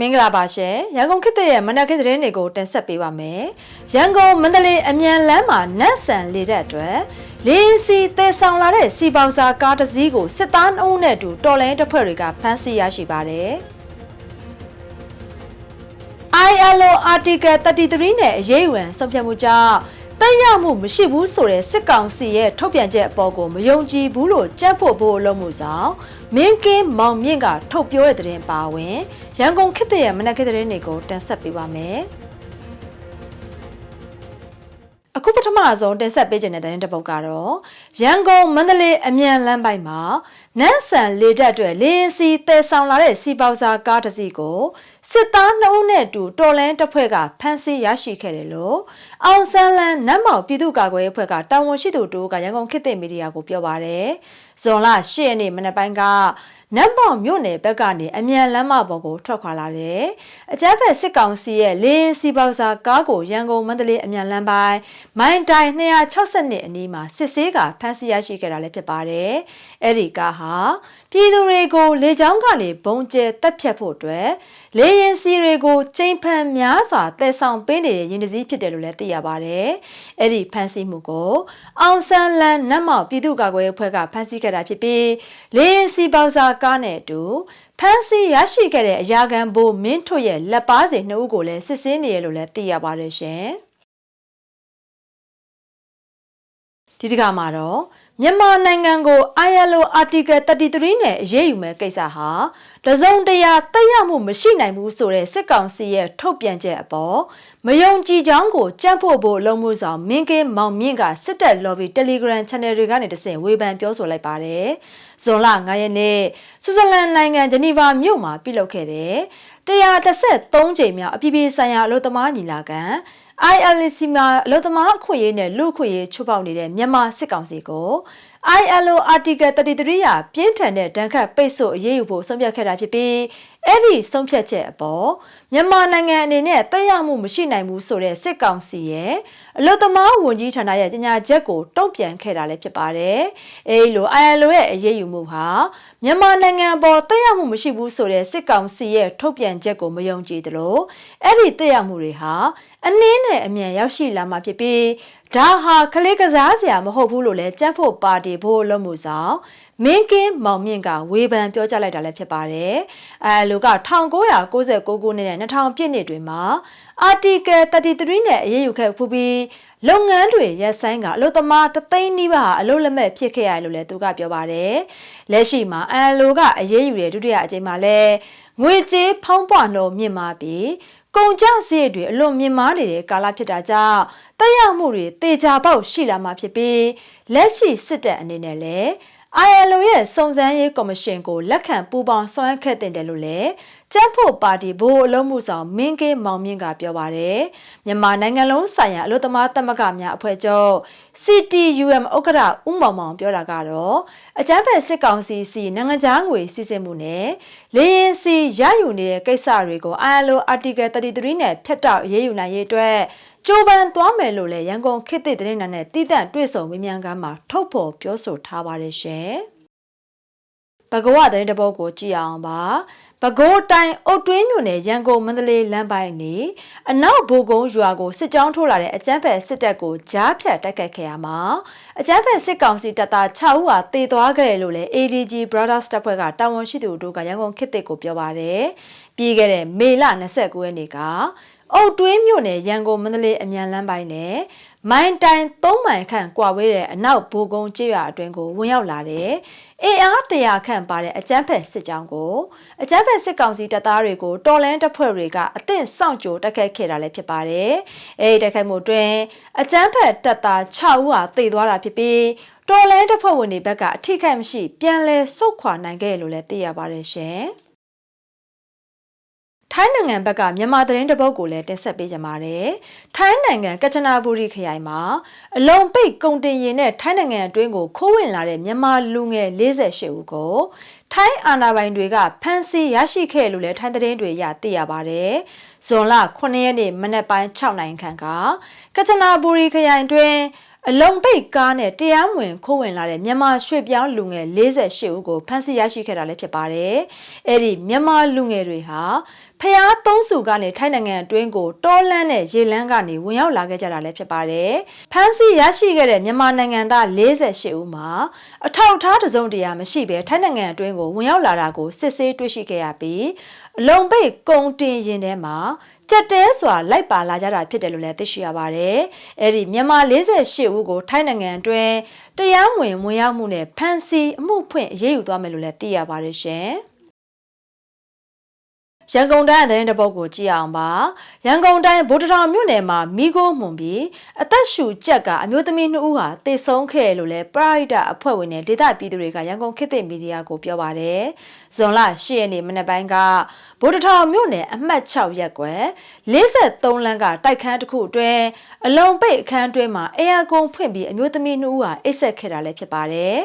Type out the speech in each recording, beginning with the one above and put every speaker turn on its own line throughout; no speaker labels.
မင်္ဂလာပါရှင်ရန်ကုန်ခေတ်သစ်ရဲ့မနက်ခင်းသတင်းတွေကိုတင်ဆက်ပေးပါမယ်ရန်ကုန်မန္တလေးအမြန်လမ်းမှာနတ်ဆန်လေတဲ့အတွက်လင်းစီတဲဆောင်လာတဲ့စီပေါစာကားတစ်စီးကိုစစ်သားနှုံးနဲ့အတူတော်လိုင်းတပ်ဖွဲ့တွေကဖမ်းဆီးရရှိပါတယ် ILO Article 33နဲ့အရေးယူဝင်ဆုံးဖြတ်မှုကြောင့် တက်ရောက်မှုမရှိဘူးဆိုတဲ့စစ်ကောင်စီရဲ့ထုတ်ပြန်ချက်အပေါ်ကိုမယုံကြည်ဘူးလို့ကြက်ဖို့ဖို့အလုပ်မှုဆောင်မင်းကင်းမောင်မြင့်ကထုတ်ပြောတဲ့သတင်းပါဝင်ရန်ကုန်ခေတ်သစ်ရဲ့မနက်ခင်းသတင်းတွေကိုတင်ဆက်ပေးပါမယ် အခုပထမဆုံးတင်ဆက်ပေးခြင်းတဲ့သတင်းတစ်ပုဒ်ကတော့ရန်ကုန်မန္တလေးအမြန်လမ်းပိုင်းမှာနန်းဆန်လေတက်အတွက်လင်းစီတဲဆောင်လာတဲ့စီပေါစာကားတစ်စီးကိုစစ်သားနှုံးနဲ့အတူတော်လန်တပ်ဖွဲ့ကဖမ်းဆီးရရှိခဲ့တယ်လို့အောင်ဆန်းလန်းနတ်မောင်ပြည်သူ့ကာကွယ်ရေးအဖွဲ့ကတာဝန်ရှိသူတို့ကရန်ကုန်ခေတ်သစ်မီဒီယာကိုပြောပါတယ်။ဇွန်လ10ရက်နေ့မနက်ပိုင်းက နတ်မောင်မြို့နယ်ဘက်ကနေအမြန်လမ်းမပေါ်ကိုထွက်ခွာလာတယ်။အကြမ်းဖက်စစ်ကောင်စီရဲ့လင်းစီပေါစာကားကိုရန်ကုန်မန္တလေးအမြန်လမ်းပိုင်းမိုင်တိုင်260အနီးမှာစစ်ဆေးကဖမ်းဆီးရရှိခဲ့တာလည်းဖြစ်ပါတယ်။အဲ့ဒီကားဟာပြည်သူတွေကိုလေကြောင်းကနေဘုံကျဲတက်ဖြတ်ဖို့အတွက်လေရင်စီတွေကိုချိန်ဖန်များစွာတည်ဆောင်ပေးနေတဲ့ရင်တစည်းဖြစ်တယ်လို့လည်းသိရပါတယ်။အဲ့ဒီဖမ်းဆီးမှုကိုအောင်ဆန်းလန်းနတ်မောက်ပြည်သူ့ကာကွယ်ရေးအဖွဲ့ကဖမ်းဆီးခဲ့တာဖြစ်ပြီးလေရင်စီပေါစာကားနဲ့အတူဖမ်းဆီးရရှိခဲ့တဲ့အရာခံဘိုးမင်းထွတ်ရဲ့လက်ပါစီနှစ်ဦးကိုလည်းစစ်ဆေးနေရလို့လည်းသိရပါတယ်ရှင်။ဒီတစ်ခါမှာတော့ မြန်မာနိုင်ငံကို ILO Article 33နဲ့အရေးယူမဲ့ကိစ္စဟာတစုံတရာတက်ရောက်မှုမရှိနိုင်ဘူးဆိုတဲ့စစ်ကောင်စီရဲ့ထုတ်ပြန်ချက်အပေါ်မယုံကြည်ကြောင်းကိုကြက်ဖို့ဖို့လုံးမှုဆောင်မင်းကင်းမောင်မြင့်ကစစ်တပ် lobby Telegram channel တွေကနေတဆင့်ဝေဖန်ပြောဆိုလိုက်ပါတယ်။ဇွန်လ9ရက်နေ့ဆွစ်ဇာလန်နိုင်ငံဂျနီဗာမြို့မှာပြုလုပ်ခဲ့တဲ့133ကြိမ်မြောက်အပြည်ပြည်ဆိုင်ရာအလို့သမားညီလာခံ ILC မှာအလို့သမားအခွင့်အရေးနဲ့လူ့အခွင့်အရေးချိုးဖောက်နေတဲ့မြန်မာစစ်ကောင်စီကို ILO Article 33ရာပြင်းထန်တဲ့ဒဏ်ခတ်ပိတ်ဆို့အရေးယူဖို့ဆုံးဖြတ်ခဲ့တာဖြစ်ပြီး အဲ့ဒီဆုံးဖြတ်ချက်အပေါ်မြန်မာနိုင်ငံအနေနဲ့တက်ရောက်မှုမရှိနိုင်ဘူးဆိုတဲ့စစ်ကောင်စီရဲ့အလို့သမားဝန်ကြီးဌာနရဲ့ကြေညာချက်ကိုတုံ့ပြန်ခဲ့တာလည်းဖြစ်ပါတယ်။အဲဒီလို ILO ရဲ့အရေးယူမှုဟာမြန်မာနိုင်ငံပေါ်တက်ရောက်မှုမရှိဘူးဆိုတဲ့စစ်ကောင်စီရဲ့ထုတ်ပြန်ချက်ကိုမယုံကြည်သလိုအဲ့ဒီတက်ရောက်မှုတွေဟာအနည်းနဲ့အမြန်ရောက်ရှိလာမှာဖြစ်ပြီးဒါဟာကလေးကစားစရာမဟုတ်ဘူးလို့လည်းကြက်ဖို့ပါတီဖို့လို့မှုဆောင် မင်းကင်းမောင်မြင့်ကဝေဖန်ပြောကြားလိုက်တာလည်းဖြစ်ပါတယ်။အဲလိုက1996ခုနှစ်နဲ့2000ပြည့်နှစ်တွေမှာ Article 33နဲ့အရေးယူခဲ့ဖူးပြီးလုပ်ငန်းတွေရက်ဆိုင်ကအလုပ်သမားတသိန်းနီးပါးအလုပ်လက်မဲ့ဖြစ်ခဲ့ရတယ်လို့လည်းသူကပြောပါတယ်။လက်ရှိမှာအန်လိုကအရေးယူတဲ့ဒုတိယအကြိမ်မှာလည်းငွေကြေးဖောင်းပွားနှုန်းမြင့်မားပြီးကုန်ကျစရိတ်တွေအလွန်မြင့်မားနေတဲ့ကာလဖြစ်တာကြောင့်တက်ရောက်မှုတွေတေချာပေါက်ရှိလာမှာဖြစ်ပြီးလက်ရှိစစ်တပ်အနေနဲ့လည်း ILO ရဲ့စုံစမ်းရေးကော်မရှင်ကိုလက်ခံပူးပေါင်းဆောင်ရွက်ခဲ့တဲ့တယ်လို့လည်း ကျန်းဖို့ပါတီဘိုးအလုံးမှုဆောင်မင်းကင်းမောင်မြင့်ကပြောပါတယ်မြန်မာနိုင်ငံလုံးဆိုင်ရာအလို့သမားသမဂ္ဂများအဖွဲ့ချုပ် CTUM ဥက္ကဋ္ဌဦးမောင်မောင်ပြောတာကတော့အကြမ်းဖက်စစ်ကောင်စီစီနိုင်ငံခြားငွေစီစဉ်မှုနဲ့လေရင်စီရယူနေတဲ့ကိစ္စတွေကို ILO Article 33နဲ့ဖျက်တောက်ရေးယူနိုင်ရေးအတွက်ကြိုးပမ်းသွားမယ်လို့လည်းရန်ကုန်ခေတ်သစ်သတင်းနဲ့တည်တံ့တွေ့ဆုံဝင်းမြန်ကမ်းမှာထုတ်ဖော်ပြောဆိုထားပါတယ်ရှင်။ဘဂဝသတင်းတပုတ်ကိုကြည့်အောင်ပါ။ ပဲခူးတိုင်းအုတ်တွင်းမြို့နယ်ရန်ကုန်မန္တလေးလမ်းပိုင်းနေအနောက်ဘူကုန်းရွာကိုစစ်ကြောင်းထိုးလာတဲ့အကြမ်းဖက်စစ်တပ်ကိုကြားဖြတ်တိုက်ခိုက်ခဲ့ရမှာအကြမ်းဖက်စစ်ကောင်စီတပ်သား6ဦးဟာတေသွားခဲ့တယ်လို့လည်း ADG Brothers တပ်ဖွဲ့ကတာဝန်ရှိသူတို့ကရန်ကုန်ခေတ်သစ်ကိုပြောပါတယ်။ပြီးခဲ့တဲ့မေလ29ရက်နေ့က အုတ်တွင်းမြို့နယ်ရန်ကုန်မန္တလေးအမြန်လမ်းပိုင်းနဲ့မိုင်တိုင်3မိုင်ခန့်ကွာဝေးတဲ့အနောက်ဘူကုန်းကျေးရွာအတွင်းကိုဝင်ရောက်လာတဲ့အေအားတရာခန့်ပါတဲ့အကြမ်းဖက်စစ်ကြောင်းကိုအကြမ်းဖက်စစ်ကောင်စီတပ်သားတွေကိုတော်လန်တပ်ဖွဲ့တွေကအသင့်စောင့်ကြိုတက်ခတ်ခဲ့တာလည်းဖြစ်ပါတယ်။အဲဒီတက်ခတ်မှုတွင်အကြမ်းဖက်တပ်သား6ဦးဟာသေသွားတာဖြစ်ပြီးတော်လန်တပ်ဖွဲ့ဝင်တွေဘက်ကအထိခိုက်မရှိပြန်လည်ဆုတ်ခွာနိုင်ခဲ့လို့လည်းသိရပါတယ်ရှင်။ ထိုင်းနိုင်ငံဘက်ကမြန်မာသတင်းတပုတ်ကိုလည်းတင်ဆက်ပေးကြပါမယ်။ထိုင်းနိုင်ငံကချနာဘူရီခရိုင်မှာအလုံးပိတ်ကုန်တင်ရင်နဲ့ထိုင်းနိုင်ငံအတွင်းကိုခိုးဝင်လာတဲ့မြန်မာလူငယ်48ဦးကိုထိုင်းအာဏာပိုင်တွေကဖမ်းဆီးရရှိခဲ့လို့လည်းထိုင်းသတင်းတွေရသိရပါတယ်။ဇွန်လ9ရက်နေ့မနက်ပိုင်း6နိုင်ခန့်ကကချနာဘူရီခရိုင်တွင် အလုံပိတ်ကားနဲ့တရားမဝင်ခိုးဝင်လာတဲ့မြန်မာရွှေ့ပြောင်းလူငယ်48ဦးကိုဖမ်းဆီးရရှိခဲ့တာလည်းဖြစ်ပါတယ်။အဲ့ဒီမြန်မာလူငယ်တွေဟာဖျားသုံးစုကနေထိုင်းနိုင်ငံအတွင်းကိုတောလန်းနဲ့ရေလန်းကနေဝင်ရောက်လာခဲ့ကြတာလည်းဖြစ်ပါတယ်။ဖမ်းဆီးရရှိခဲ့တဲ့မြန်မာနိုင်ငံသား48ဦးမှာအထောက်အထားတစ်စုံတရာမရှိဘဲထိုင်းနိုင်ငံအတွင်းကိုဝင်ရောက်လာတာကိုစစ်ဆေးတွေ့ရှိခဲ့ရပြီးအလုံပိတ်ကုံတင်ရင်ထဲမှာ ကြက်တဲစွာလိုက်ပါလာကြတာဖြစ်တယ်လို့လည်းသိရှိရပါတယ်။အဲ့ဒီမြန်မာ48ဦးကိုထိုင်းနိုင်ငံအတွင်းတရားမဝင်ဝင်ရောက်မှုနဲ့ဖမ်းဆီးအမှုဖွင့်အရေးယူသွားမယ်လို့လည်းသိရပါတယ်ရှင်။ ရန်ကုန်တိုင်းသတင်းတပုတ်ကိုကြည့်အောင်ပါရန်ကုန်တိုင်းဗိုလ်တထောင်မြို့နယ်မှာမိโก้မှုန်ပြီးအသက်ရှူကြက်ကအမျိုးသမီးနှစ်ဦးဟာတေဆုံးခဲ့လို့လဲပရိုက်တာအဖွဲ့ဝင်နဲ့ဒေသပြည်သူတွေကရန်ကုန်ခေတ်သစ်မီဒီယာကိုပြောပါတယ်ဇွန်လ10ရက်နေ့မနက်ပိုင်းကဗိုလ်တထောင်မြို့နယ်အမှတ်6ရက်ကွယ်53လမ်းကတိုက်ခန်းတစ်ခုအတွင်းအလုံးပိတ်အခန်းအတွင်းမှာအေယာကွန်ဖွင့်ပြီးအမျိုးသမီးနှစ်ဦးဟာအိတ်ဆက်ခဲ့တာလည်းဖြစ်ပါတယ်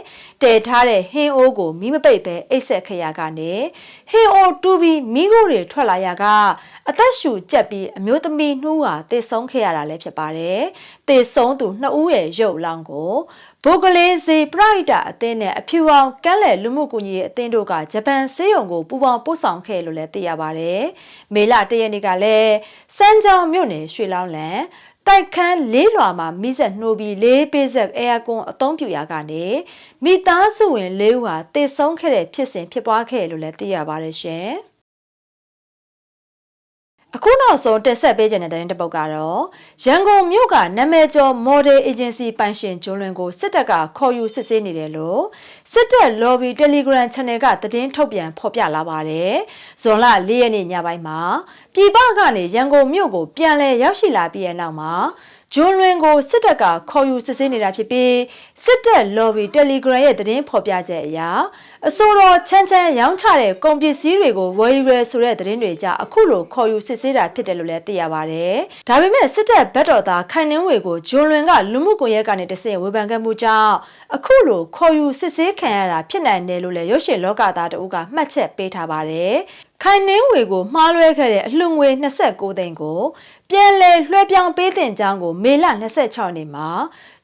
တည်ထားတဲ့ဟင်းအိုးကိုမီးမပိတ်ပဲအိတ်ဆက်ခဲ့ရကနေဟင်းအိုးတူးပြီးမီးကိုတွေထွက်လာရကအသက်ရှူကျက်ပြီးအမျိုးသမီးနှူးဟာတေဆုံးခဲ့ရတာလည်းဖြစ်ပါတယ်။တေဆုံးသူနှစ်ဦးရဲ့ရုပ်လောင်းကိုဘိုကလေးစီပရိုက်တာအသင်းနဲ့အဖြူအောင်ကမ်းလည်လူမှုကူညီရေးအသင်းတို့ကဂျပန်ဆေးရုံကိုပူးပေါင်းပို့ဆောင်ခဲ့လို့လည်းသိရပါတယ်။မေလတရက်နေ့ကလည်းစမ်းကြောင်မြို့နယ်ရွှေလောင်းလန်တိုက်ခန်းလေးလွာမှာမိဆက်နှိုးပြီးလေးပေးဆက်အဲယာကွန်အသုံးပြုရာကနေမိသားစုဝင်လေးဦးဟာတေဆုံးခဲ့တဲ့ဖြစ်စဉ်ဖြစ်ပွားခဲ့လို့လည်းသိရပါတယ်ရှင်။ အခုနောက်ဆုံးတက်ဆက်ပေးခြင်းတဲ့တဲ့ပုတ်ကတော့ရန်ကုန်မြို့ကနာမည်ကျော် model agency ပိုင်ရှင်ဂျွန်းလွင်ကိုစစ်တပ်ကခေါ်ယူစစ်ဆေးနေတယ်လို့စစ်တပ် lobby telegram channel ကသတင်းထုတ်ပြန်ဖော်ပြလာပါတယ်။ဇွန်လ၄ရက်နေ့ညပိုင်းမှာပြည်ပကနေရန်ကုန်မြို့ကိုပြန်လည်ရောက်ရှိလာပြီးတဲ့နောက်မှာ ဂျွန်လွင်ကိုစစ်တပ်ကခေါ်ယူစစ်ဆေးနေတာဖြစ်ပြီးစစ်တပ် lobby telegram ရဲ့သတင်းဖော်ပြချက်အရအစိုးရချမ်းချမ်းရောင်းချတဲ့ကုန်ပစ္စည်းတွေကိုဝယ်ယူရဆိုတဲ့သတင်းတွေကြအခုလိုခေါ်ယူစစ်ဆေးတာဖြစ်တယ်လို့လည်းသိရပါတယ်။ဒါပေမဲ့စစ်တပ်ဘက်တော်သားခိုင်နှင်းဝေကိုဂျွန်လွင်ကလူမှုကွန်ရက်ကနေတဆင့်ဝေဖန်ခဲ့မှုကြောင့်အခုလိုခေါ်ယူစစ်ဆေးခံရတာဖြစ်နိုင်တယ်လို့လည်းရုပ်ရှင်လောကသားတအုပ်ကမှတ်ချက်ပေးထားပါတယ်။ခိုင်နှင်းဝေကိုမှားလွဲခဲ့တဲ့အလှငွေ29သိန်းကို ပြန်လည်လွှဲပြောင်းပေးတင်ကြောင်းကိုမေလ26နေ့မှာ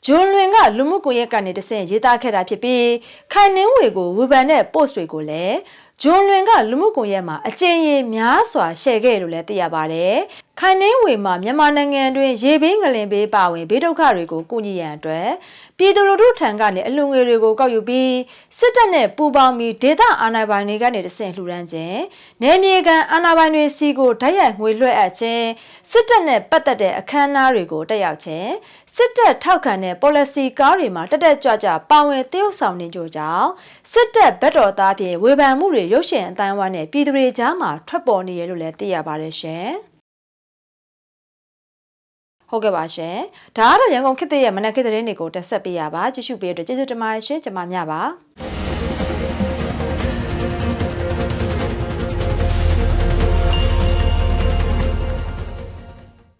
ဂျွန်လွင်ကလူမှုကွန်ရက်ကနေတဆင့်ရေးသားခဲ့တာဖြစ်ပြီးခိုင်နှင်းဝေကိုဝေဖန်တဲ့ post တွေကိုလည်းဂျွန်လွင်ကလူမှုကွန်ရက်မှာအကျဉ်းရေးများစွာရှယ်ခဲ့လို့လည်းသိရပါတယ်။ခိုင်နှင်းဝေမှာမြန်မာနိုင်ငံတွင်ရေဘေးငလင်ဘေးပါဝင်ဘေးဒုက္ခတွေကိုကူညီရန်အတွက် ပြည်သူလူထုထံကနေအလှငွေတွေကိုကောက်ယူပြီးစစ်တပ်နဲ့ပူးပေါင်းပြီးဒေသအာဏာပိုင်တွေကနေတဆင့်လှူဒန်းခြင်းနယ်မြေကန်အာဏာပိုင်တွေစီကိုဓာတ်ရိုက်ငွေလွှဲအပ်ခြင်းစစ်တပ်နဲ့ပတ်သက်တဲ့အခမ်းအနားတွေကိုတက်ရောက်ခြင်းစစ်တပ်ထောက်ခံတဲ့ policy ကားတွေမှာတက်တက်ကြွကြွပါဝင်သရုပ်ဆောင်နေကြကြောင်းစစ်တပ်ဘက်တော်သားဖြင့်ဝေဖန်မှုတွေရုပ်ရှင်အတိုင်းအဝိုင်းနဲ့ပြည်သူတွေကြားမှာထွက်ပေါ်နေရလို့လည်းသိရပါတယ်ရှင်။ ဟုတ်ကဲ့ပါရှင်။ဒါကတော့ရန်ကုန်ခေတ်သစ်ရဲ့မနက်ခေတ်သတင်းတွေကိုတက်ဆက်ပေးရပါကြည့်ရှုပေးတဲ့ကျေးဇူးတင်ပါတယ်ရှင်။ကျွန်မမြပါ။